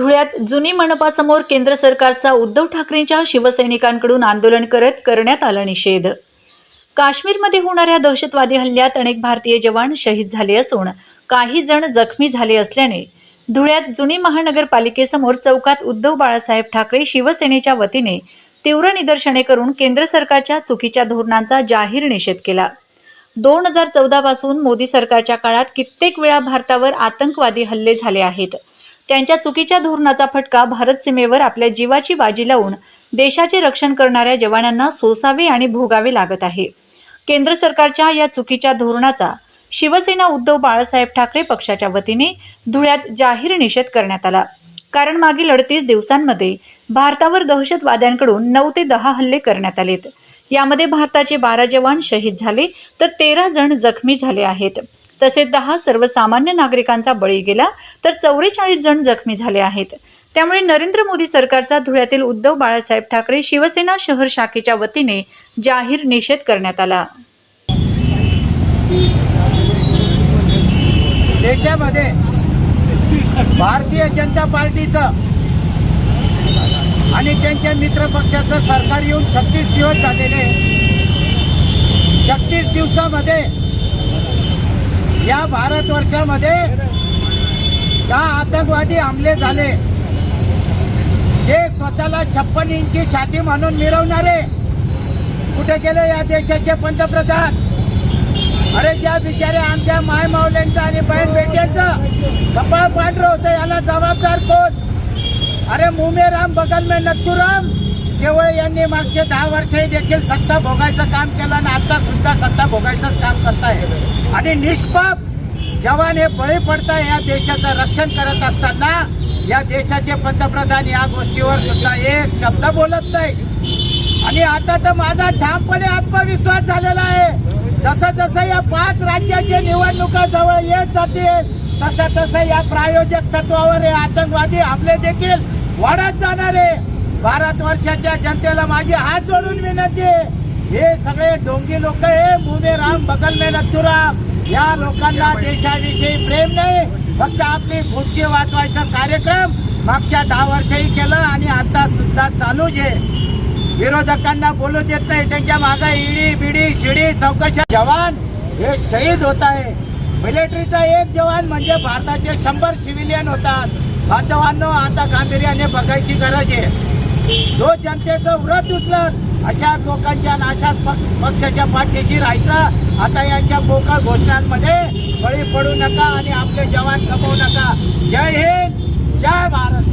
धुळ्यात जुनी मनपासमोर केंद्र सरकारचा उद्धव ठाकरेंच्या शिवसैनिकांकडून आंदोलन करत करण्यात आला निषेध. काश्मीरमध्ये होणाऱ्या दहशतवादी हल्ल्यात अनेक भारतीय जवान शहीद झाले असून काही जण जखमी झाले असल्याने धुळ्यात जुनी महानगरपालिकेसमोर चौकात उद्धव बाळासाहेब ठाकरे शिवसेनेच्या वतीने तीव्र निदर्शने करून केंद्र सरकारच्या चुकीच्या धोरणांचा जाहीर निषेध केला. दोन हजार चौदा पासून मोदी सरकारच्या काळात कित्येक वेळा भारतावर आतंकवादी हल्ले झाले आहेत. त्यांच्या चुकीच्या धोरणाचा फटका भारत सीमेवर आपल्या जीवाची बाजी लावून देशाचे रक्षण करणाऱ्या जवानांना सोसावे आणि भोगावे लागत आहे. केंद्र सरकारच्या या चुकीच्या धोरणाचा शिवसेना उद्धव बाळासाहेब ठाकरे पक्षाच्या वतीने धुळ्यात जाहीर निषेध करण्यात आला. कारण मागील अडतीस दिवसांमध्ये भारतावर दहशतवाद्यांकडून नऊ ते दहा हल्ले करण्यात आलेत. यामध्ये भारताचे बारा जवान शहीद झाले तर तेरा जण जखमी झाले आहेत. तसेच दहा सर्वसामान्य नागरिकांचा बळी गेला तर चौवेचाळीस जण जखमी झाले आहेत. त्यामुळे नरेंद्र मोदी सरकारचा धुळ्यातील उद्धव बाळासाहेब ठाकरे शिवसेना शहर शाखेच्या वतीने जाहीर निषेध करण्यात आला. देशामध्ये भारतीय जनता पार्टीचं आणि त्यांच्या मित्रपक्षाचं सरकार येऊन छत्तीस दिवस झालेले छत्तीस दिवसामध्ये या भारतवर्षामध्ये दहा आतंकवादी हमले झाले. जे स्वतःला छप्पन इंची छाती म्हणून मिरवणारे कुठे गेले या देशाचे पंतप्रधान? अरे ज्या बिचारे आमच्या माय मावल्यांचं आणि बहीण बेट्यांचं कपाळ पांढरं होतं याला जबाबदार कोण? अरे मुमेराम बगल में नथुराम? केवळ यांनी मागचे दहा वर्षे देखील सत्ता भोगायचं काम केलं आणि आता सुद्धा सत्ता भोगायचंच काम करताय आणि निष्पाप जवान हे बळी पडताय या देशाचं रक्षण करत असताना या देशाचे पंतप्रधान या गोष्टीवर सुद्धा एक शब्द बोलत नाही. आणि आता तर माझा ठामपणे आत्मविश्वास झालेला आहे. जसं जसं या पाच राज्याच्या निवडणुका जवळ येत जातील तसं तसं या प्रायोजक तत्वावर हे आतंकवादी आपले देखील वाढत जाणार आहे. भारत वर्षाच्या जनतेला माझी हात जोडून विनंती आहे. हे सगळे डोंगी लोक हे मुमे राम बगल में नथुराम या लोकांना देशाविषयी प्रेम नाही. फक्त आपली पुढची वाचवायचा कार्यक्रम मागच्या दहा वर्षही केलं आणि आता सुद्धा चालूच आहे. विरोधकांना बोलू देत नाही. त्यांच्या मागे इडी बिडी शिडी चौकशा. जवान हे शहीद होत आहे. मिलिटरीचा एक जवान म्हणजे भारताचे शंभर सिव्हिलियन होतात. बांधवांनो आता गांभीर्याने बघायची गरज आहे. जो जनतेचं व्रत उचलत अशा लोकांच्या आणि अशाच पक्षाच्या पाठीशी राहायचं. आता यांच्या पोकळ घोषणांमध्ये बळी पडू नका आणि आपले जवान गमवू नका. जय हिंद जय महाराष्ट्र